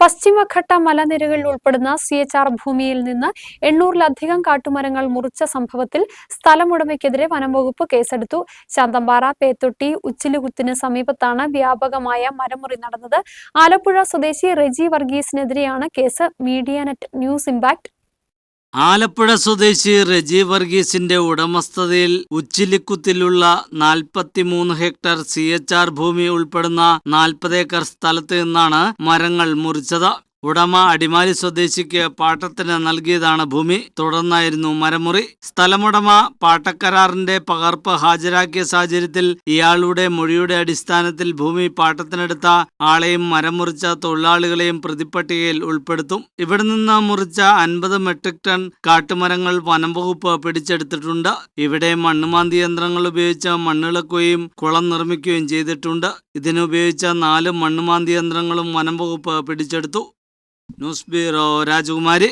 പശ്ചിമഘട്ട മലനിരകളിൽ ഉൾപ്പെടുന്ന സി എച്ച് ആർ ഭൂമിയിൽ നിന്ന് എണ്ണൂറിലധികം കാട്ടുമരങ്ങൾ മുറിച്ച സംഭവത്തിൽ സ്ഥലമുടമയ്ക്കെതിരെ വനംവകുപ്പ് കേസെടുത്തു. ചാന്തമ്പാറ പേത്തൊട്ടി ഉച്ചിലുകുത്തിന് സമീപത്താണ് വ്യാപകമായ മരമുറി നടന്നത്. ആലപ്പുഴ സ്വദേശി Reji വർഗീസിനെതിരെയാണ് case. Media net news impact. Alappuzha സ്വദേശി റെജി വർഗീസിന്റെ ഉടമസ്ഥതയിൽ ഉച്ചിലിക്കുത്തിലുള്ള നാൽപ്പത്തിമൂന്ന് ഹെക്ടർ സി എച്ച് ആർ ഭൂമി ഉൾപ്പെടുന്ന നാൽപ്പത് ഏക്കർ സ്ഥലത്ത് നിന്നാണ് മരങ്ങൾ മുറിച്ചത്. ഉടമ അടിമാലി സ്വദേശിക്ക് പാട്ടത്തിന് നൽകിയതാണ് ഭൂമി. തുടർന്നായിരുന്നു മരമുറി. സ്ഥലമുടമ പാട്ടക്കരാറിന്റെ പകർപ്പ് ഹാജരാക്കിയ സാഹചര്യത്തിൽ ഇയാളുടെ മൊഴിയുടെ അടിസ്ഥാനത്തിൽ ഭൂമി പാട്ടത്തിനെടുത്ത ആളെയും മരം മുറിച്ച തൊഴിലാളികളെയും പ്രതിപ്പട്ടികയിൽ ഉൾപ്പെടുത്തും. ഇവിടെ നിന്ന് മുറിച്ച അൻപത് മെട്രിക് ടൺ കാട്ടുമരങ്ങൾ വനം വകുപ്പ് പിടിച്ചെടുത്തിട്ടുണ്ട്. ഇവിടെ മണ്ണുമാന്തി യന്ത്രങ്ങൾ ഉപയോഗിച്ച് മണ്ണിളക്കുകയും കുളം നിർമ്മിക്കുകയും ചെയ്തിട്ടുണ്ട്. ഇതിനുപയോഗിച്ച നാല് മണ്ണുമാന്തി യന്ത്രങ്ങളും വനം വകുപ്പ് പിടിച്ചെടുത്തു. नोस्बे र राजकुमारी